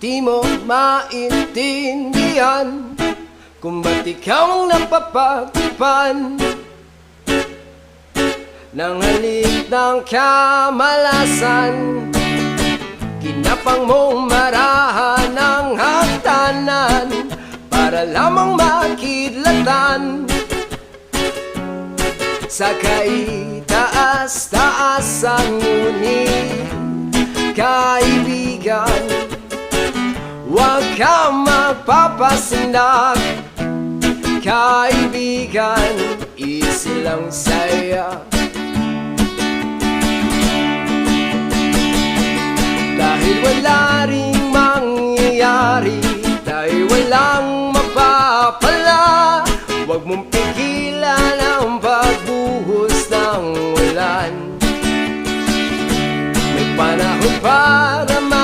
Di mo maintindihan Kung ba't ikaw ang napapagpan. Nang halik ng kamalasan Kinapang mong marahan ng hagdanan Para lamang makidlatan. Sa kaitaas-taasan ngunit Kaibigan Huwag ka magpapasindak Kaibigan Easy lang saya Dahil wala ring mangyayari Dahil walang mapapala Huwag mong pigilan ang pagbuhos ng ulan. May panahon para